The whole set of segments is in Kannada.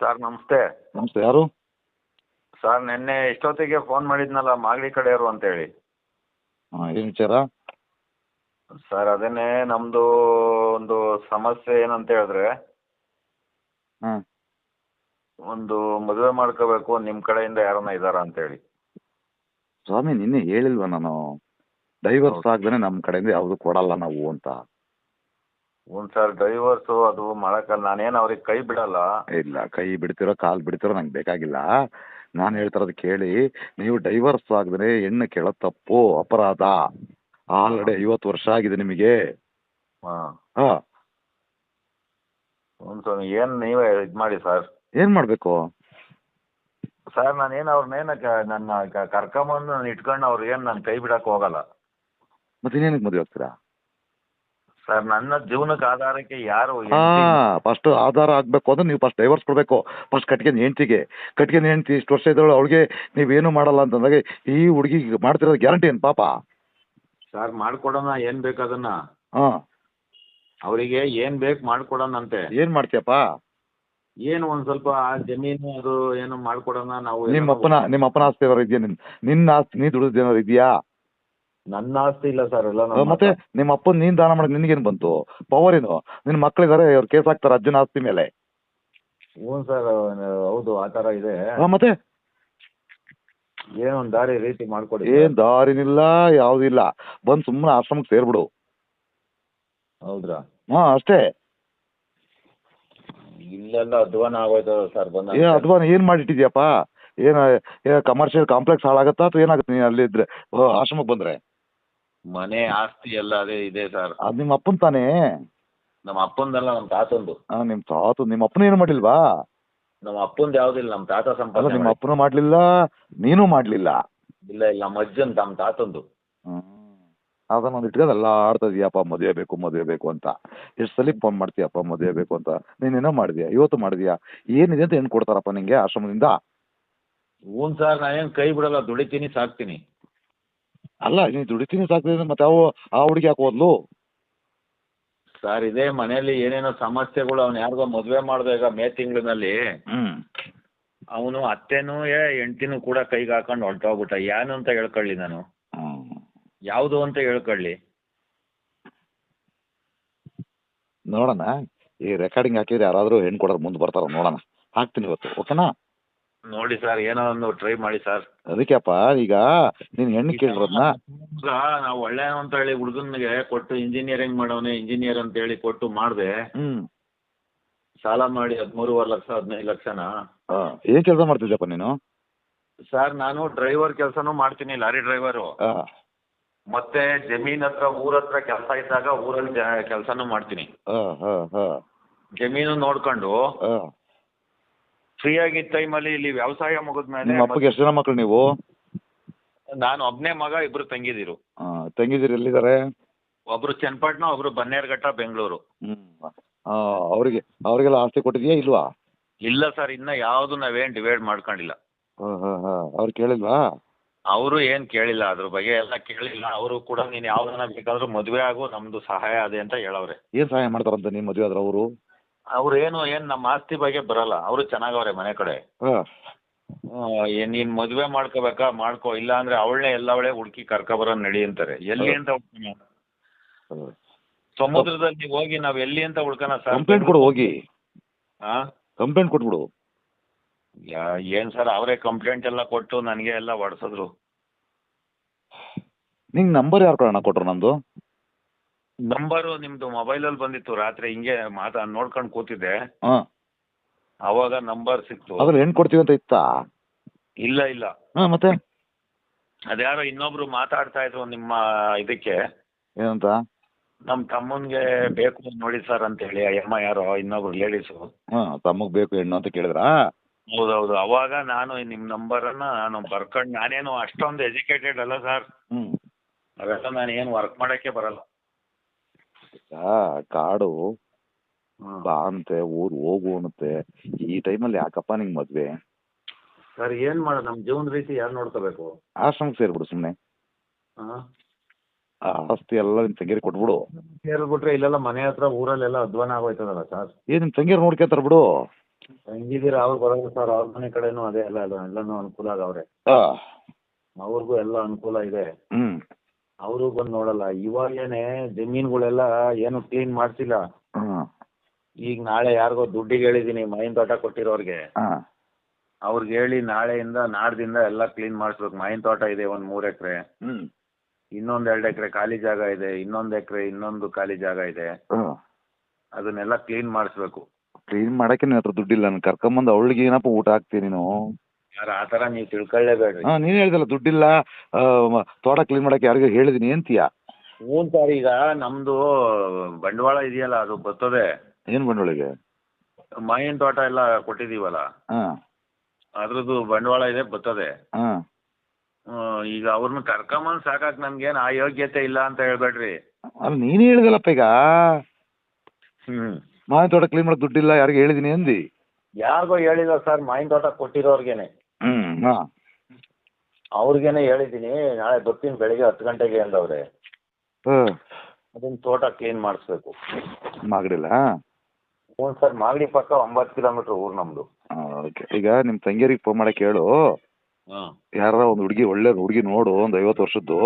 ಸರ್ ನಮಸ್ತೆ. ನಮಸ್ತೆ ಯಾರು? ಸರ್ ನಿನ್ನೆ ಇಷ್ಟೊತ್ತಿಗೆ ಫೋನ್ ಮಾಡಿದ್ನಲ್ಲ ಮಾಗಡಿ ಕಡೆಯವರು ಅಂತೇಳಿ. ಹಾಂ ಏನು ವಿಚಾರ? ಸರ್ ಅದನ್ನೇ ನಮ್ಮದು ಒಂದು ಸಮಸ್ಯೆ ಏನಂತ ಹೇಳಿದ್ರೆ ಹಾಂ. ಒಂದು ಮದುವೆ ಮಾಡ್ಕೋಬೇಕು ನಿಮ್ಮ ಕಡೆಯಿಂದ ಯಾರನ್ನ ಇದ್ದಾರಾ ಅಂತೇಳಿ. ಸ್ವಾಮಿ ನಿನ್ನೆ ಹೇಳಿಲ್ವಾ ನಾನು? ಡೈವರ್ಸ್. ಆಗ್ದೇ ನಮ್ಮ ಕಡೆಯಿಂದ ಯಾವುದು ಕೊಡಲ್ಲ ನಾವು ಅಂತ. ಹ್ಞೂ ಸರ್ ಡೈವರ್ಸು ಅದು ಮಾಡೋಕ್ಕಲ್ಲ ನಾನೇನು ಅವ್ರಿಗೆ ಕೈ ಬಿಡಲ್ಲ. ಇಲ್ಲ ಕೈ ಬಿಡ್ತಿರೋ ಕಾಲು ಬಿಡ್ತಿರೋ ನಂಗೆ ಬೇಕಾಗಿಲ್ಲ. ನಾನು ಹೇಳ್ತಿರೋದು ಕೇಳಿ ನೀವು ಡೈವರ್ಸ್ ಆಗಿದ್ರೆ ಹೆಣ್ಣು ಕೇಳೋದು ತಪ್ಪು ಅಪರಾಧ. ಆಲ್ರೆಡಿ ಐವತ್ತು ವರ್ಷ ಆಗಿದೆ ನಿಮಗೆ. ಹಾಂ. ಹಾಂ. ಹ್ಞೂ ಸರ್ ಏನು ನೀವೇ ಇದು ಮಾಡಿ ಸರ್. ಏನು ಮಾಡಬೇಕು? ಸರ್ ನಾನೇನು ಅವ್ರನ್ನೇನು ನನ್ನ ಕರ್ಕೊಂಬಂದು ನಾನು ಇಟ್ಕೊಂಡು ಅವ್ರು ಏನು ನಾನು ಕೈ ಬಿಡಕ್ಕೆ ಹೋಗಲ್ಲ. ಮತ್ತೆ ಇನ್ನೇನಕ್ಕೆ ಮದುವೆ ಆಗ್ತೀರಾ? ಸರ್ ನನ್ನ ಜೀವನಕ್ಕೆ ಆಧಾರಕ್ಕೆ ಯಾರು ಹಾ ಫಸ್ಟ್ ಆಧಾರ ಆಗ್ಬೇಕು ಅಂದ್ರೆ ನೀವು ಫಸ್ಟ್ ಡೈವರ್ಸ್ ಕೊಡಬೇಕು. ಫಸ್ಟ್ ಕಟ್ಗೆ ಹೆಂಡ್ತಿಗೆ. ಕಟ್ಗೆ ಹೆಂಡ್ತಿ ಇಷ್ಟು ವರ್ಷ ಇದ್ದವಳು ಅವಳಿಗೆ ನೀವೇನು ಮಾಡಲ್ಲ ಅಂತಂದಾಗ ಈ ಹುಡುಗಿ ಮಾಡ್ತಿರೋದು ಗ್ಯಾರಂಟಿ ಏನು ಪಾಪ? ಸರ್ ಮಾಡ್ಕೊಡೋಣ ಏನ್ ಬೇಕು ಅದನ್ನ? ಹಾ. ಅವರಿಗೆ ಏನ್ ಬೇಕು ಮಾಡ್ಕೊಡೋಣಂತೆ. ಏನ್ ಮಾಡ್ತೀಯಪ್ಪ? ಏನು ಒಂದ್ ಸ್ವಲ್ಪ ಆ ಜಮೀನು ಅದು ಏನು ಮಾಡ್ಕೊಡೋಣ ನಾವು ನಿಮ್ಮ ಅಪ್ಪನ ನಿಮ್ಮ ಅಪ್ಪನ ಆಸ್ತಿ ಏನಾರು ಇದೆಯಾ ನಿನ್ ನಿನ್ನ ಆಸ್ತಿ ನೀ ದುಡಿದ ಏನಾರು ಇದೆಯಾ? ನನ್ನ ಆಸ್ತಿ ಇಲ್ಲ ಸರ್ ಎಲ್ಲ ನಮ್ಮ ಮತ್ತೆ ನಿಮ್ಮ ಅಪ್ಪನ ನೀನ್ ದಾನ ಮಾಡಕ್ ನಿನಗೇನು ಬಂತು? ಪವರ್ ಏನು? ನಿನ್ನ ಮಕ್ಳಿದಾರೆ ಅವ್ರು ಕೇಸ್ ಹಾಕ್ತಾರೆ ಅಜ್ಜನ ಆಸ್ತಿ ಮೇಲೆ? ಹ್ಞೂ ಸರ್ ಹೌದು ಆ ಥರ ಇದೆ. ಆ, ಮತ್ತೆ? ಏನೋ ಒಂದ್ ದಾರಿ ರೀತಿ ಮಾಡ್ಕೊಡಿ ಏನ್ ದಾರಿನಿಲ್ಲ ಯಾವ್ದಿಲ್ಲ ಬಂದ್ ಸುಮ್ಮನೆ ಆಶ್ರಮಕ್ಕೆ ಸೇರ್ಬಿಡು. ಹೌದ್ರಾ? ಹಾ ಅಷ್ಟೇ. ಇಲ್ಲೆಲ್ಲ ಅಧ್ವಾನ ಆಗೋಯ್ತದ ಸರ್ ಬಂದ ಏ ಅಥವಾ ಏನ್ ಮಾಡಿಟ್ಟಿದ್ಯಪ್ಪ? ಏನ ಕಮರ್ಷಿಯಲ್ ಕಾಂಪ್ಲೆಕ್ಸ್ ಹಾಳಾಗತ್ತಾ ಅಥವಾ ಏನಾಗುತ್ತೆ ನೀನು ಅಲ್ಲಿದ್ರೆ ಆ, ಆಶ್ರಮಕ್ಕೆ ಬಂದ್ರೆ? ಮನೆ ಆಸ್ತಿ ಎಲ್ಲ ಅದೇ ಇದೆ ಸರ್. ಅದು ನಿಮ್ಮ ಅಪ್ಪನ್ ತಾನೇ? ನಮ್ಮ ಅಪ್ಪಂದಲ್ಲ ನಮ್ಮ ತಾತಂದು. ಆ, ನಿಮ್ ತಾತ ನಿಮ್ಮ ಅಪ್ಪನ ಏನು ಮಾಡಿಲ್ವಾ ನಮ್ಮ ಅಪ್ಪಂದು ಯಾವ್ದಿಲ್ಲ ನಮ್ಮ ತಾತ ಅಲ್ಲ ಸಂಪಾದನೆ ನಿಮ್ಮ ಅಪ್ಪನು ಅಪ್ಪನೂ ಮಾಡ್ಲಿಲ್ಲ ನೀನು ಮಾಡ್ಲಿಲ್ಲ. ಇಲ್ಲ ಇಲ್ಲ ನಮ್ಮ ಅಜ್ಜನ್ ನಮ್ಮ ತಾತಂದು. ಅದನ್ನ ಒಂದು ಇಟ್ಕೊಂಡು ಆಡ್ತಾ ಇದೀಯಪ್ಪ ಮದುವೆ ಬೇಕು ಮದುವೆ ಬೇಕು ಅಂತ. ಎಷ್ಟು ಸಲ ಫೋನ್ ಮಾಡ್ತೀಯಪ್ಪ ಮದುವೆ ಬೇಕು ಅಂತ. ನೀನೇನೋ ಮಾಡಿದ್ಯಾ? ಇವತ್ತು ಮಾಡಿದ್ಯಾ? ಏನಿದೆ ಅಂತ ಹೆಣ್ಣು ಕೊಡ್ತಾರಪ್ಪ ನಿಂಗೆ ಆಶ್ರಮದಿಂದ? ಹ್ಞೂ ಸರ್ ನಾನೇನು ಕೈ ಬಿಡಲ್ಲ ದುಡಿತೀನಿ ಸಾಕ್ತೀನಿ. ಅಲ್ಲ ನೀನು ದುಡಿತೀನಿ ಸಾಕ್ತಿದ್ರೆ ಮತ್ತೆ ಅವು ಆ ಹುಡುಗಿ ಯಾಕೆ ಹೋದ್ಲು? ಸರ್ ಇದೇ ಮನೆಯಲ್ಲಿ ಏನೇನೋ ಸಮಸ್ಯೆಗಳು ಅವ್ನು ಯಾರಿಗೋ ಮದುವೆ ಮಾಡ್ದೆ ಈಗ ಮೇ ತಿಂಗಳಿನಲ್ಲಿ. ಹ್ಮ್. ಅವನು ಅತ್ತೆನೂ ಏ ಹೆಂಡ್ತಿನೂ ಕೂಡ ಕೈಗೆ ಹಾಕೊಂಡು ಹೊರಟೋಗ್ಬಿಟ್ಟ. ಏನು ಅಂತ ಹೇಳ್ಕೊಳ್ಳಿ ನಾನು. ಯಾವುದು ಅಂತ ಹೇಳ್ಕೊಳ್ಳಿ. ನೋಡೋಣ ಈ ರೆಕಾರ್ಡಿಂಗ್ ಹಾಕಿದ್ರೆ ಯಾರಾದರೂ ಹೆಣ್ಣು ಕೊಡೋರು ಮುಂದೆ ಬರ್ತಾರ ನೋಡೋಣ. ಹಾಕ್ತೀನಿ ಇವತ್ತು ಓಕೆನಾ ನೋಡಿ ಸರ್ ಏನೋ ಒಂದು ಟ್ರೈ ಮಾಡಿ ಸರ್. ಅದಕ್ಕೆಪ್ಪ ಈಗ ನೀನು ಹೆಣ್ಣು ಕೇಳಿರೋದ್ನ ಈಗ ನಾವು ಒಳ್ಳೆ ಅಂತ ಹೇಳಿ ಹುಡುಗನಿಗೆ ಕೊಟ್ಟು ಇಂಜಿನಿಯರಿಂಗ್ ಮಾಡೋನೆ ಇಂಜಿನಿಯರ್ ಅಂತ ಹೇಳಿ ಕೊಟ್ಟು ಮಾಡಿದೆ. ಹ್ಞೂ ಸಾಲ ಮಾಡಿ ಹದಿಮೂರುವರೆ ಲಕ್ಷ ಹದಿನೈದು ಲಕ್ಷನ. ಹಾಂ ಏನ್ ಕೆಲಸ ಮಾಡ್ತಿದ್ದೆಪ್ಪ ನೀನು? ಸರ್ ನಾನು ಡ್ರೈವರ್ ಕೆಲಸನೂ ಮಾಡ್ತೀನಿ ಲಾರಿ ಡ್ರೈವರು ಮತ್ತೆ ಜಮೀನ್ ಹತ್ರ ಊರ ಹತ್ರ ಕೆಲಸ ಇದ್ದಾಗ ಊರಲ್ಲಿ ಕೆಲಸನೂ ಮಾಡ್ತೀನಿ. ಹಾಂ ಹಾಂ ಹಾಂ. ಜಮೀನು ನೋಡ್ಕೊಂಡು ಆ. ಫ್ರೀ ಆಗಿದ್ದ ಟೈಮಲ್ಲಿ ಇಲ್ಲಿ ವ್ಯವಸಾಯ ಮುಗಿದ್ಮೇಲೆ ನಿಮ್ಮ ಅಪ್ಪಗೆ ಎಷ್ಟು ಜನ ಮಕ್ಕಳು ನೀವು? ನಾನು ಒಬ್ನೇ ಮಗ ಇಬ್ರು ತಂಗಿದಿರು. ಆ, ತಂಗಿದಿರು ಎಲ್ಲಿದ್ದಾರೆ? ಒಬ್ರು ಚನ್ನಪಟ್ಟಣ ಒಬ್ರು ಬನ್ನೇರ್ಘಟ್ಟ ಬೆಂಗಳೂರು. ಹ್ಮ್ ಆ, ಅವ್ರಿಗೆ ಅವ್ರಿಗೆಲ್ಲ ಆಸ್ತಿ ಕೊಟ್ಟಿದ್ಯಾ ಇಲ್ವಾ? ಇಲ್ಲ ಸರ್ ಇನ್ನ ಯಾವ್ದು ನಾವೇನ್ ಡಿವೈಡ್ ಮಾಡ್ಕೊಂಡಿಲ್ಲ. ಅವ್ರು ಕೇಳಿಲ್ವಾ? ಅವರು ಏನ್ ಕೇಳಿಲ್ಲ ಅದ್ರ ಬಗ್ಗೆ ಎಲ್ಲ ಕೇಳಿಲ್ಲ. ಅವರು ಕೂಡ ನೀನ್ ಯಾವ್ದನ್ನ ಬೇಕಾದ್ರೂ ಮದ್ವೆ ಆಗು ನಮ್ದು ಸಹಾಯ ಅದೇ ಅಂತ ಹೇಳವ್ರೆ. ಏನ್ ಸಹಾಯ ಮಾಡ್ತಾರಂತ ನೀನ್ ಮದುವೆ ಆದ್ರೆ ಅವರು? ಅವ್ರು ಏನು ನಮ್ಮ ಆಸ್ತಿ ಬಗ್ಗೆ ಬರಲ್ಲ ಅವರು ಚೆನ್ನಾಗವ್ರೆ ಮನೆ ಕಡೆ. ಹ್ಮ್, ಏನು ನೀನ್ ಮದ್ವೆ ಮಾಡ್ಕೋಬೇಕಾ? ಮಾಡ್ಕೋ. ಇಲ್ಲ ಅಂದ್ರೆ ಅವಳೇ ಎಲ್ಲವಳೆ ಹುಡುಕಿ ಕರ್ಕೊಬರೋ ನಡಿ ಅಂತಾರೆ. ಎಲ್ಲಿ ಅಂತ ಹುಡ್ಕೋಣ ಸಮುದ್ರದಲ್ಲಿ ಹೋಗಿ ನಾವ್ ಎಲ್ಲಿ ಅಂತ ಹುಡ್ಕೋಣ ಸರ್ ಕಂಪ್ಲೇಂಟ್ ಕೊಡು ಹೋಗಿ. ಹಾಂ ಕಂಪ್ಲೇಂಟ್ ಕೊಟ್ಬಿಡು. ಯಾ- ಏನ್ ಸರ್ ಅವರೇ ಕಂಪ್ಲೇಂಟ್ ಎಲ್ಲ ಕೊಟ್ಟು ನನಗೆ ಎಲ್ಲ ಹೊಡ್ಸಿದ್ರು ನಿಂಗ್ ನಂಬರ್ ಯಾರು ಕೊಡೋಣ? ಕೊಟ್ರು ನಂದು? ನಂಬರು ನಿಮ್ದು ಮೊಬೈಲಲ್ಲಿ ಬಂದಿತ್ತು ರಾತ್ರಿ ಹಿಂಗೆ ಮಾತಾ ನೋಡ್ಕೊಂಡು ಕೂತಿದ್ದೆ. ಹಾ. ಅವಾಗ ನಂಬರ್ ಸಿಕ್ತು. ಅದ್ರಲ್ಲಿ ಹೆಣ್ಣು ಕೊಡ್ತೀವಿ ಅಂತ ಇತ್ತಾ? ಇಲ್ಲ ಇಲ್ಲ. ಹಾ ಮತ್ತೆ? ಅದ್ಯಾರೋ ಇನ್ನೊಬ್ರು ಮಾತಾಡ್ತಾ ಇದ್ರು ನಿಮ್ಮ ಇದಕ್ಕೆ. ಏನಂತ? ನಮ್ ತಮ್ಮನ್ಗೆ ಬೇಕು ನೋಡಿ ಸರ್ ಅಂತ ಹೇಳಿ ಅಮ್ಮ ಯಾರೋ ಇನ್ನೊಬ್ರು ಲೇಡೀಸು ಹಾ ತಮ್ಮಗ್ ಬೇಕು ಹೆಣ್ಣು ಅಂತ ಕೇಳಿದ್ರಾ? ಹೌದೌದು ಅವಾಗ ನಾನು ನಿಮ್ ನಂಬರನ್ನ ನಾನು ಬರ್ಕೊಂಡು ನಾನೇನು ಅಷ್ಟೊಂದು ಎಜುಕೇಟೆಡ್ ಅಲ್ಲ ಸರ್. ಹ್ಮ್. ಅವೆಲ್ಲ ನಾನು ಏನು ವರ್ಕ್ ಮಾಡಕ್ಕೆ ಬರಲ್ಲ. ಆ, ಕಾಡು ಬಾ ಅಂತೆ ಊರ್ ಹೋಗು ಅನ್ನತ್ತೆ. ಈ ಟೈಮಲ್ಲಿ ಯಾಕಪ್ಪ ನಿಂಗ್ ಮದ್ವೆ? ಸರ್ ಏನ್ ಮಾಡ ನಮ್ ಜೀವನ ರೀತಿ ಯಾರು ನೋಡ್ಕೋಬೇಕು? ಆಶ್ರಮಕ್ಕೆ ಸೇರ್ಬಿಡು ಸುಮ್ಮನೆ ಹಾ. ಆ ಆಸ್ತಿ ಎಲ್ಲ ನಿಮ್ ತಂಗಿಯರ್ ಕೊಟ್ಬಿಡು. ಸೇರ್ಬಿಟ್ರೆ ಇಲ್ಲೆಲ್ಲ ಮನೆ ಹತ್ರ ಊರಲ್ಲೆಲ್ಲ ಅಧ್ವಾನ ಆಗೋಯ್ತದಲ್ಲ ಸರ್? ಏ ನಿಮ್ ತಂಗಿಯರ್ ನೋಡ್ಕೊತಾರ ಬಿಡು. ತಂಗಿದೀರ ಅವ್ರು ಬರೋದು ಸರ್ ಅವ್ರ ಮನೆ ಕಡೆನೂ ಅದೇ ಎಲ್ಲ ಎಲ್ಲ ಎಲ್ಲನೂ ಅನುಕೂಲ ಆಗವ್ರೆ ಅವ್ರಿಗೂ ಎಲ್ಲ ಅನುಕೂಲ ಇದೆ. ಹ್ಮ್. ಅವರು ಬಂದು ನೋಡಲ್ಲ. ಇವಾಗೇನೆ ಜಮೀನುಗಳೆಲ್ಲ ಏನು ಕ್ಲೀನ್ ಮಾಡ್ಸಿಲ್ಲ. ಈಗ ನಾಳೆ ಯಾರಿಗೋ ದುಡ್ಡಿಗೆ ಹೇಳಿದ್ದೀನಿ ಮೈನ್ ತೋಟ ಕೊಟ್ಟಿರೋರ್ಗೆ. ಅವ್ರಗ್ ಹೇಳಿ ನಾಳೆಯಿಂದ ನಾಡ್ದಿಂದ ಎಲ್ಲ ಕ್ಲೀನ್ ಮಾಡಿಸ್ಬೇಕು. ಮೈನ್ ತೋಟ ಇದೆ ಒಂದ್ ಮೂರ್ ಎಕರೆ. ಹ್ಮ್. ಇನ್ನೊಂದು ಎರಡು ಎಕರೆ ಖಾಲಿ ಜಾಗ ಇದೆ ಇನ್ನೊಂದು ಎಕರೆ ಇನ್ನೊಂದು ಖಾಲಿ ಜಾಗ ಇದೆ. ಅದನ್ನೆಲ್ಲ ಕ್ಲೀನ್ ಮಾಡಿಸ್ಬೇಕು. ಕ್ಲೀನ್ ಮಾಡಕ್ಕೆ ನಿನ್ನ ಹತ್ರ ದುಡ್ಡಿಲ್ಲ. ನಾನು ಕರ್ಕೊಂಬಂದು ಅವಳಿಗೆ ಏನಪ್ಪ ಊಟ ಹಾಕ್ತೀನಿ ನೀನು? ಯಾರು ಆ ಥರ ನೀವು ತಿಳ್ಕೊಳ್ಳೇಬೇಡ್ರಿ. ಹಾಂ ನೀನು ಹೇಳ್ದಲ್ಲ ದುಡ್ಡಿಲ್ಲ ಆ, ಮ- ತೋಟ ಕ್ಲೀನ್ ಮಾಡಕ್ಕೆ ಯಾರಿಗೂ ಹೇಳಿದೀನಿ ಅಂತೀಯ? ಹ್ಞೂ ಸರ್ ಈಗ ನಮ್ಮದು ಬಂಡವಾಳ ಇದೆಯಲ್ಲ ಅದು ಬರ್ತದೆ. ಏನು ಬಂಡವಾಳಿಗೆ? ಮಾವಿನ ತೋಟ ಎಲ್ಲ ಕೊಟ್ಟಿದ್ದೀವಲ್ಲ? ಹಾಂ. ಅದ್ರದ್ದು ಬಂಡವಾಳ ಇದೆ ಬರ್ತದೆ. ಹಾಂ. ಹ್ಮ್, ಈಗ ಅವ್ರನ್ನ ಕರ್ಕೊಂಬಂದು ಸಾಕಾಕ್ ನಮ್ಗೇನು ಆ ಯೋಗ್ಯತೆ ಇಲ್ಲ ಅಂತ ಹೇಳ್ಬೇಡ್ರಿ. ಅಲ್ಲ ನೀನು ಹೇಳಿದಲ್ಲಪ್ಪ ಈಗ. ಹ್ಞೂ ಮಾವಿನ ತೋಟ ಕ್ಲೀನ್ ಮಾಡಕ್ಕೆ ದುಡ್ಡಿಲ್ಲ ಯಾರಿಗೆ ಹೇಳಿದೀನಿ ಅಂದಿ. ಯಾರಿಗೋ ಹೇಳಿಲ್ಲ ಸರ್ ಮಾವಿನ ತೋಟ ಕೊಟ್ಟಿರೋರ್ಗೇನೆ. ಹ್ಮ್ ಹಾ. ಅವ್ರಿಗೇನೆ ಹೇಳಿದ್ದೀನಿ ನಾಳೆ ಬರ್ತೀನಿ ಬೆಳಿಗ್ಗೆ ಹತ್ತು ಗಂಟೆಗೆ ಅಂದವ್ರೆ. ಹ್ಞೂ ಅದನ್ನ ತೋಟ ಕ್ಲೀನ್ ಮಾಡಿಸ್ಬೇಕು. ಮಾಗಡಿಲ್ಲ ಹ್ಞೂ ಸರ್ ಮಾಗಡಿ ಪಕ್ಕ ಒಂಬತ್ತು ಕಿಲೋಮೀಟ್ರ್ ಊರು ನಮ್ಮದು ಓಕೆ ಈಗ ನಿಮ್ಮ ತಂಗಿಯರಿಗೆ ಫೋನ್ ಮಾಡಕ್ಕೆ ಹೇಳು. ಹಾಂ. ಯಾರ ಒಂದು ಹುಡುಗಿ ಒಳ್ಳೆ ಹುಡುಗಿ ನೋಡು ಒಂದು ಐವತ್ತು ವರ್ಷದ್ದು.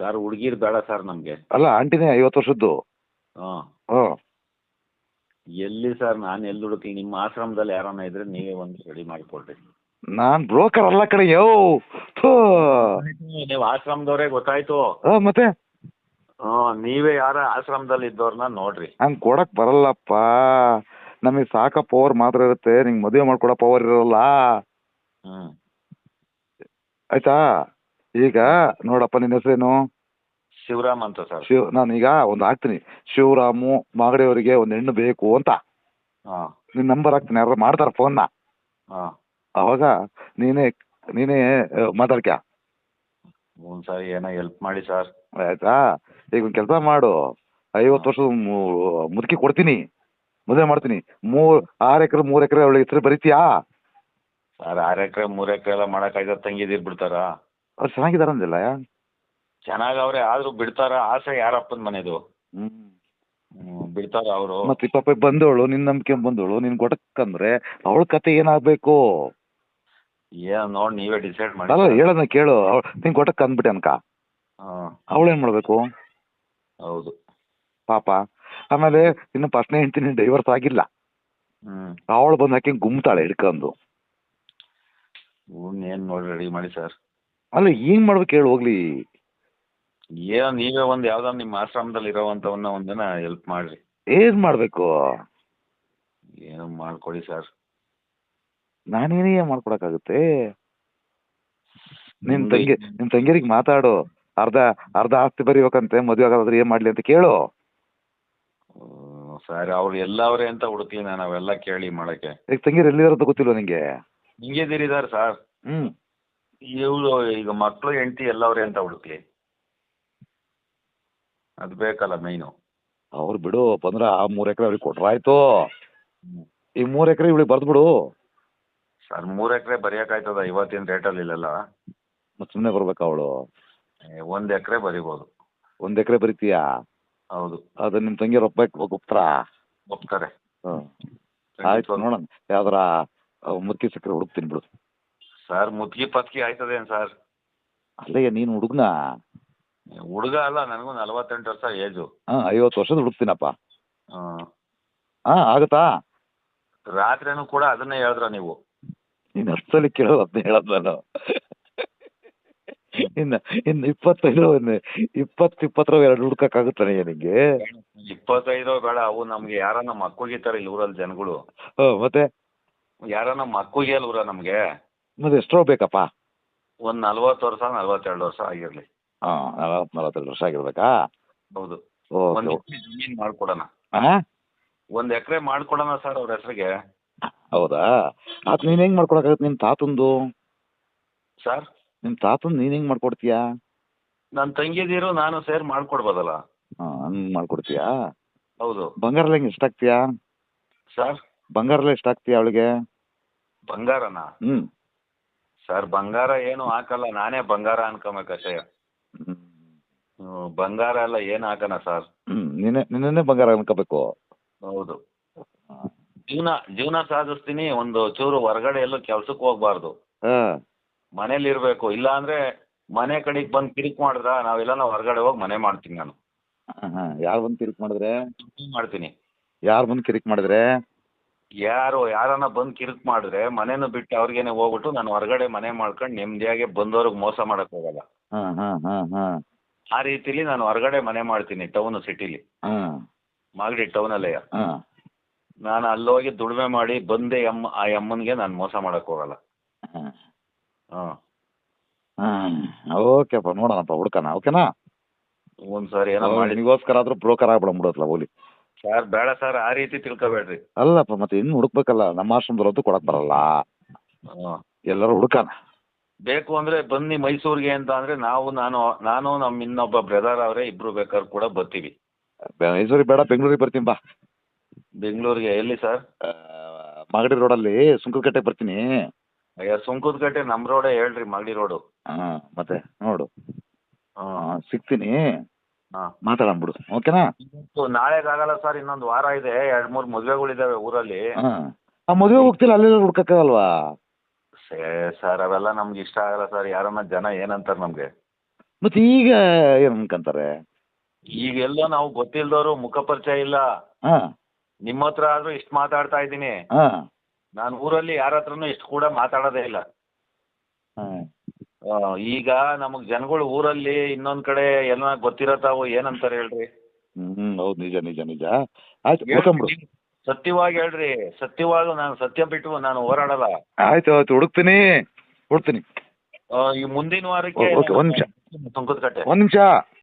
ಸರ್ ಹುಡುಗಿರು ಬೇಡ ಸರ್ ನಮಗೆ. ಅಲ್ಲ ಆಂಟಿನೇ ಐವತ್ತು ವರ್ಷದ್ದು. ಹಾಂ. ಹ್ಞೂ ಎಲ್ಲಿ ಸರ್ ನಾನು ಎಲ್ಲಿ ಹುಡುಕಿ ನಿಮ್ಮ ಆಶ್ರಮದಲ್ಲಿ ಯಾರನ್ನ ಇದ್ರೆ ನೀವೇ ಒಂದು ರೆಡಿ ಮಾಡಿಕೊಡ್ರಿ. ನಾನು ಬ್ರೋಕರ್ ಅಲ್ಲ ಕಡೆ ಯೋ! ಥೂ. ನೀವು ಆಶ್ರಮದವ್ರೇ ಗೊತ್ತಾಯ್ತು. ಆ, ಮತ್ತೆ? ನೀವೇ ಯಾರ ಆಶ್ರಮದಲ್ಲಿ ಇದ್ದವ್ರನ್ನ ನೋಡ್ರಿ. ಹಂಗೆ ಕೊಡಕ್ ಬರಲ್ಲಪ್ಪ. ನಮಗೆ ಸಾಕ ಪವರ್ ಮಾತ್ರ ಇರುತ್ತೆ ನಿಂಗೆ ಮದುವೆ ಮಾಡ್ಕೊಡೋ ಪವರ್ ಇರಲ್ಲ. ಹ್ಞೂ ಆಯ್ತಾ? ಈಗ ನೋಡಪ್ಪ ನಿನ್ನ ಹೆಸರೇನು? ಶಿವರಾಮ್ ಅಂತ ಸರ್. ನಾನು ಈಗ ಒಂದು ಹಾಕ್ತೀನಿ. ಶಿವರಾಮು ಮಾಗಡಿಯವರಿಗೆ ಒಂದು ಹೆಣ್ಣು ಬೇಕು ಅಂತ. ಹಾಂ. ನಿನ್ನ ನಂಬರ್ ಹಾಕ್ತೀನಿ ಯಾರು ಮಾಡ್ತಾರೆ ಫೋನ್ನ ಹಾಂ. ಅವಾಗ ನೀನೇ ನೀನೇ ಮಾತಾಡ್ಕ್ಯ ಮಾತಾಡ್ಕ್ಯಾ? ಸಾರಿ ಏನೋ ಹೆಲ್ಪ್ ಮಾಡಿ ಸರ್ ಆಯ್ತಾ? ಈಗ ಒಂದ್ ಕೆಲಸ ಮಾಡು. ಐವತ್ತು ವರ್ಷದ ಮುದುಕಿ ಕೊಡ್ತೀನಿ. ಮದುವೆ ಮಾಡ್ತೀನಿ. ಮೂರ್ ಆರ್ ಎಕರೆ ಮೂರ್ ಎಕರೆ ಅವಳಿಗೆ ಹೆಸರು ಬರೀತಿಯಾ? ಸರ್ ಆರ್ ಎಕರೆ ಮೂರ್ ಎಕರೆ ಎಲ್ಲ ಮಾಡೋಕ್ಕಾಗ ತಂಗಿದಿರ್ ಬಿಡ್ತಾರಾ. ಅವ್ರು ಚೆನ್ನಾಗಿದಾರ ಅಂದಿಲ್ಲ ಚೆನ್ನಾಗವ್ರೆ ಆದ್ರೂ ಬಿಡ್ತಾರ. ಆಸೆ ಯಾರಪ್ಪನ ಮನೆದು. ಹ್ಮ್. ಹ್ಞೂ ಬಿಡ್ತಾರ ಅವರು. ಮತ್ತೆ ಪಾಪ ಬಂದವಳು ನಿನ್ ನಂಬಿಕೆ ಬಂದವಳು ನಿನ್ ಕೊಟ್ಟಕ್ಕಂದ್ರೆ ಅವಳ ಕತೆ ಏನಾಗ್ಬೇಕು? ಏನು ನೋಡಿ ನೀವೇ ಡಿಸೈಡ್ ಮಾಡಿ ಅಲ್ಲ ಹೇಳೋದನ್ನ ಕೇಳು. ಅವ್ಳ್ ನಿಂಗೆ ಕೊಟ್ಟಕ್ಕೆ ಅಂದ್ಬಿಟ್ಟೆ ಅನ್ಕ. ಹಾಂ. ಅವಳೇನ್ ಮಾಡಬೇಕು? ಹೌದು. ಪಾಪ. ಆಮೇಲೆ ಇನ್ನು ಫಸ್ಟ್ನೇ ಹೆಂಡ್ತೀನಿ ಡೈವರ್ಸ್ ಆಗಿಲ್ಲ. ಹ್ಞೂ ಅವಳು ಬಂದು ಹಾಕಿ ಗುಮ್ತಾಳೆ ಹಿಡ್ಕೊಂಡು. ಏನು ನೋಡಿ ರೆಡಿ ಮಾಡಿ ಸರ್. ಅಲ್ಲ ಏನ್ ಮಾಡ್ಬೇಕು ಹೇಳು ಹೋಗ್ಲಿ. ಏನೋ ನೀವೇ ಒಂದು ಯಾವ್ದಾರು ನಿಮ್ಮ ಆಶ್ರಮದಲ್ಲಿ ಇರೋವಂಥವನ್ನ ಒಂದಿನ ಹೆಲ್ಪ್ ಮಾಡಿರಿ. ಏನ್ ಮಾಡಬೇಕು? ಏನು ಮಾಡ್ಕೊಡಿ ಸರ್. ನಾನೇನೇ ಮಾಡ್ಕೊಡಕ್ಕಾಗುತ್ತೆ. ನಿನ್ ತಂಗಿ ನಿನ್ ತಂಗಿಯರಿಗೆ ಮಾತಾಡು. ಅರ್ಧ ಅರ್ಧ ಆಸ್ತಿ ಬರೀಬೇಕಂತೆ ಮದುವೆ ಆಗೋದಾದ್ರೆ ಏನ್ ಮಾಡ್ಲಿ ಅಂತ ಕೇಳು. ಸರಿ ಅವ್ರು ಎಲ್ಲವ್ರೆ ಅಂತ ಹುಡುಕ್ಲಿ ನಾನು ಅವೆಲ್ಲ ಕೇಳಿ ಮಾಡಕ್ಕೆ. ಈಗ ತಂಗಿರ್ ಎಲ್ಲಿದಾರೆ ಅಂತ ಗೊತ್ತಿಲ್ವ ನಿಂಗೆ? ಹಿಂಗೇದಿರಿದಾರೆ ಸರ್. ಹ್ಮ್. ಇವ್ರು ಈಗ ಮಕ್ಕಳು ಹೆಂಡತಿ ಎಲ್ಲವ್ರೆ ಅಂತ ಹುಡುಕ್ಲಿ. ಅದು ಬೇಕಲ್ಲ ಮೈನು ಅವ್ರು ಬಿಡು ಬಂದ್ರ ಆ ಮೂರ್ ಎಕರೆ ಅವ್ರಿಗೆ ಕೊಟ್ರಾಯ್ತು. ಈ ಮೂರ್ ಎಕರೆ ಇವಳಿಗೆ ಬರ್ದ್ಬಿಡು ಸರ್ ಮೂರು ಎಕರೆ ಬರೆಯೋಕ್ಕಾಯ್ತದ ಇವತ್ತಿನ ರೇಟಲ್ಲಿ ಇಲ್ಲಲ್ಲ. ಮತ್ತೆ ಸುಮ್ಮನೆ ಬರ್ಬೇಕು ಅವಳು? ಒಂದು ಎಕರೆ ಬರಿಬೋದು. ಒಂದ್ ಎಕರೆ ಬರಿತೀಯಾ? ಹೌದು. ಅದು ನಿಮ್ ತಂಗಿಯವ್ರು ಒಪ್ಬೇಕು ಒಪ್ತಾರ ಒಪ್ತಾರೆ. ಹ್ಮ್. ಆಯ್ತು ನೋಡೋಣ. ಯಾವ್ದಾರ ಮುದುಕಿ ಸಿಕ್ಕರೆ ಹುಡುಕ್ತೀನಿ ಬಿಡು. ಸರ್ ಮುದ್ಗಿ ಪತ್ಕಿ ಆಯ್ತದೇನು ಸರ್? ಅಲ್ಲಯ್ಯ ನೀನು ಹುಡುಗನ? ಹುಡುಗ ಅಲ್ಲ ನನಗೂ ನಲವತ್ತೆಂಟು ವರ್ಷ ಏಜು. ಹಾ ಐವತ್ತು ವರ್ಷದ ಹುಡುಕ್ತೀನಪ್ಪ. ಹಾಂ ಹಾ ಆಗುತ್ತಾ? ರಾತ್ರಿನೂ ಕೂಡ ಅದನ್ನೇ ಹೇಳಿದ್ರ ನೀವು. ನೀನು ಅಷ್ಟಲ್ಲಿ ಕೇಳೋದು ಅದನ್ನ ಹೇಳೋದು ನಾನು ಇನ್ನು ಇನ್ನು ಇಪ್ಪತ್ತೈದು ಒಂದು ಇಪ್ಪತ್ತು ಇಪ್ಪತ್ತರ ಎರಡು ಹುಡ್ಕಕ್ಕಾಗುತ್ತಾನೆ ನಿನಗೆ ಇಪ್ಪತ್ತೈದು ಬೇಡ ಅವು ನಮ್ಗೆ ಯಾರನ್ನ ಮಕ್ಕಳಿಗಿತ್ತಾರೆ ಇಲ್ಲಿ ಊರಲ್ಲಿ ಜನಗಳು. ಹ್ಞೂ ಮತ್ತೆ? ಯಾರನ್ನ ಮಕ್ಕಳಿಗೆ ಊರ ನಮಗೆ. ಮತ್ತೆ ಎಷ್ಟೋ ಬೇಕಪ್ಪ? ಒಂದು ನಲ್ವತ್ತು ವರ್ಷ ನಲ್ವತ್ತೆರಡು ವರ್ಷ ಆಗಿರಲಿ. ಹಾಂ ನಲವತ್ತು ನಲವತ್ತೆರಡು ವರ್ಷ ಆಗಿರ್ಬೇಕಾ? ಹೌದು. ಒಂದು ಜಮೀನು ಮಾಡ್ಕೊಡೋಣ. ಒಂದು ಎಕರೆ ಮಾಡ್ಕೊಡೋಣ ಸರ್ ಅವ್ರ ಹೆಸರಿಗೆ. ಹೌದಾ? ಅದು ನೀನು ಹೆಂಗೆ ಮಾಡ್ಕೊಡಕ್ಕಾಗತ್ತೆ ನಿಮ್ಮ ತಾತಂದು? ಸರ್? ನಿಮ್ಮ ತಾತಂದು ನೀನು ಹೆಂಗೆ ಮಾಡ್ಕೊಡ್ತೀಯಾ? ನನ್ನ ತಂಗಿದಿರು ನಾನು ಸೇರಿ ಮಾಡ್ಕೊಡ್ಬೋದಲ್ಲ. ಹಾಂ ಹಂಗೆ ಮಾಡ್ಕೊಡ್ತೀಯಾ? ಹೌದು. ಬಂಗಾರ ಹೆಂಗೆ ಎಷ್ಟು ಎಷ್ಟಾಗ್ತೀಯಾ? ಸರ್? ಬಂಗಾರ ಎಲ್ಲ ಎಷ್ಟಾಗ್ತೀಯಾ ಅವಳಿಗೆ? ಬಂಗಾರನ? ಹ್ಞೂ ಸರ್ ಬಂಗಾರ ಏನು ಹಾಕಲ್ಲ. ನಾನೇ ಬಂಗಾರ ಅನ್ಕೊಬೇಕಷ್ಟೇ ಹ್ಞೂ ಬಂಗಾರ ಎಲ್ಲ ಏನು ಹಾಕೋಣ ಸರ್? ಹ್ಞೂ ನಿನ್ನೆ ನಿನ್ನೆ ಬಂಗಾರ ಅನ್ಕೋಬೇಕು. ಹೌದು. ಜೀವನ ಜೀವನ ಸಾಗಿಸ್ತೀನಿ ಒಂದು ಚೂರು ಹೊರಗಡೆ ಎಲ್ಲೂ ಕೆಲ್ಸಕ್ಕೆ ಹೋಗ್ಬಾರ್ದು. ಹಾಂ. ಮನೇಲಿ ಇರಬೇಕು ಇಲ್ಲ ಅಂದ್ರೆ ಮನೆ ಕಡೆಗೆ ಬಂದು ಕಿರಿಕ್ ಮಾಡಿದ್ರ ನಾವೆಲ್ಲ ಹೊರಗಡೆ ಹೋಗಿ ಮನೆ ಮಾಡ್ತೀನಿ ನಾನು. ಹಾಂ ಹಾಂ. ಯಾರು ಬಂದು ಕಿರಿಕ್ ಮಾಡಿದ್ರೆ? ಮಾಡ್ತೀನಿ. ಯಾರು ಬಂದು ಕಿರಿಕ್ ಮಾಡಿದ್ರೆ? ಯಾರು ಯಾರನ್ನ ಬಂದು ಕಿರಿಕ್ ಮಾಡಿದ್ರೆ ಮನೇನು ಬಿಟ್ಟು ಅವ್ರಿಗೇನೆ ಹೋಗ್ಬಿಟ್ಟು ನಾನು ಹೊರಗಡೆ ಮನೆ ಮಾಡ್ಕೊಂಡು ನೆಮ್ಮದಿಯಾಗಿ ಬಂದವ್ರಿಗೆ ಮೋಸ ಮಾಡಕ್ ಹೋಗಲ್ಲ. ಹಾಂ ಹಾಂ ಹಾಂ ಹಾಂ. ಆ ರೀತಿಲಿ ನಾನು ಹೊರಗಡೆ ಮನೆ ಮಾಡ್ತೀನಿ ಟೌನ್ ಸಿಟಿಲಿ. ಹಾಂ. ಮಾಗಡಿ ಟೌನಲ್ಲೇ ಹಾಂ. ನಾನು ಅಲ್ಲೋಗಿ ದುಡಿಮೆ ಮಾಡಿ ಬಂದೆ ಅಮ್ಮ ಆ ಅಮ್ಮನಿಗೆ ನಾನು ಮೋಸ ಮಾಡಕ್ ಹೋಗಲ್ಲ. ಹಾಂ ಹಾಂ ಹಾಂ ಓಕೆಪ್ಪ ನೋಡೋಣಪ್ಪ ಹುಡ್ಕಣ ಓಕೆನಾ? ಒಂದು ಸಾರಿ ಏನೋ ಮಾಡಿ. ನಿಗೋಸ್ಕರ ಆದ್ರೂ ಬ್ರೋಕರ್ ಆಗ್ಬಿಡಂಬಿಡತ್ಲ ಹೋಲಿ ಸರ್ ಬೇಡ ಸರ್ ಆ ರೀತಿ ತಿಳ್ಕೊಬೇಡ್ರಿ. ಅಲ್ಲಪ್ಪ ಮತ್ತೆ ಇನ್ನು ಹುಡುಕ್ಬೇಕಲ್ಲ ನಮ್ಮ ಆಶ್ರಮದಲ್ಲಂತೂ ಕೊಡಕ್ ಬರಲ್ಲ. ಹಾಂ ಎಲ್ಲರೂ ಹುಡುಕಣ. ಬೇಕು ಅಂದ್ರೆ ಬನ್ನಿ ಮೈಸೂರಿಗೆ ಅಂತ ಅಂದ್ರೆ ನಾವು ನಾನು ನಾನು ನಮ್ಮ ಇನ್ನೊಬ್ಬ ಬ್ರದರ್ ಅವರೇ ಇಬ್ರು ಬೇಕಾದ್ರೆ ಕೂಡ ಬರ್ತೀವಿ. ಮೈಸೂರಿಗೆ ಬೇಡ ಬೆಂಗಳೂರಿಗೆ ಬರ್ತೀನಿ ಬಾ. ಬೆಂಗಳೂರಿಗೆ ಎಲ್ಲಿ ಸರ್? ಮಾಗಡಿ ರೋಡಲ್ಲಿ ಸುಂಕದಕಟ್ಟೆ ಬರ್ತೀನಿ. ಅಯ್ಯ ಸುಂಕದಕಟ್ಟೆ ನಮ್ಮ ರೋಡೇ ಹೇಳ್ರಿ ಮಾಗಡಿ ರೋಡು ಹಾಂ ಮತ್ತೆ ನೋಡು. ಸಿಗ್ತೀನಿ. ಹಾಂ. ಮಾತಾಡೋಣ ಬಿಡು. ಓಕೆನಾ? ನಾಳೆಗಾಗಲ್ಲ ಸರ್ ಇನ್ನೊಂದು ವಾರ ಇದೆ ಎರಡು ಮೂರು ಮದುವೆಗಳಿದ್ದಾವೆ ಊರಲ್ಲಿ. ಹಾಂ. ಆ ಮದುವೆ ಹೋಗ್ತಿಲ್ಲ ಅಲ್ಲೆಲ್ಲ ಹುಡ್ಕಕ್ಕಾಗಲ್ವಾ? ಸೇ ಸರ್ ಅವೆಲ್ಲ ನಮ್ಗೆ ಇಷ್ಟ ಆಗಲ್ಲ ಸರ್ ಯಾರನ್ನ ಜನ ಏನಂತಾರೆ ನಮಗೆ? ಮತ್ತೆ ಈಗ ಏನು ಅನ್ಕಂತಾರೆ? ಈಗೆಲ್ಲ ನಾವು ಗೊತ್ತಿಲ್ದವರು ಮುಖ ಪರಿಚಯ ಇಲ್ಲ. ಹಾಂ. ನಿಮ್ಮ ಹತ್ರ ಆದ್ರೂ ಇಷ್ಟು ಮಾತಾಡ್ತಾ ಇದ್ದೀನಿ. ಹಾಂ. ನಾನು ಊರಲ್ಲಿ ಯಾರ ಹತ್ರನು ಇಷ್ಟು ಕೂಡ ಮಾತಾಡೋದೇ ಇಲ್ಲ. ಹಾಂ. ಈಗ ನಮಗೆ ಜನಗಳು ಊರಲ್ಲಿ ಇನ್ನೊಂದ್ ಕಡೆ ಎಲ್ಲ ಗೊತ್ತಿರೋ ತಾವು ಏನಂತಾರೆ ಹೇಳ್ರಿ? ಹ್ಞೂ ಹೌದು ನಿಜ ನಿಜ ನಿಜ. ಆಯ್ತು ಹುಡ್ಕೊಂಬಿಡು ಸತ್ಯವಾಗಿ ಹೇಳ್ರಿ. ಸತ್ಯವಾಗಿ ನಾನು ಸತ್ಯ ಬಿಟ್ಟು ನಾನು ಹೋರಾಡಲ್ಲ. ಆಯ್ತು ಆಯ್ತು ಹುಡುಕ್ತೀನಿ ಹುಡುಕ್ತೀನಿ. ಆ, ಈ ಮುಂದಿನ ವಾರಕ್ಕೆ ಓ- ಓಕೆ, ಒಂದ್ ನಿಮಿಷ. ಒಂದ್ ಒಂದು ನಿಮಿಷ.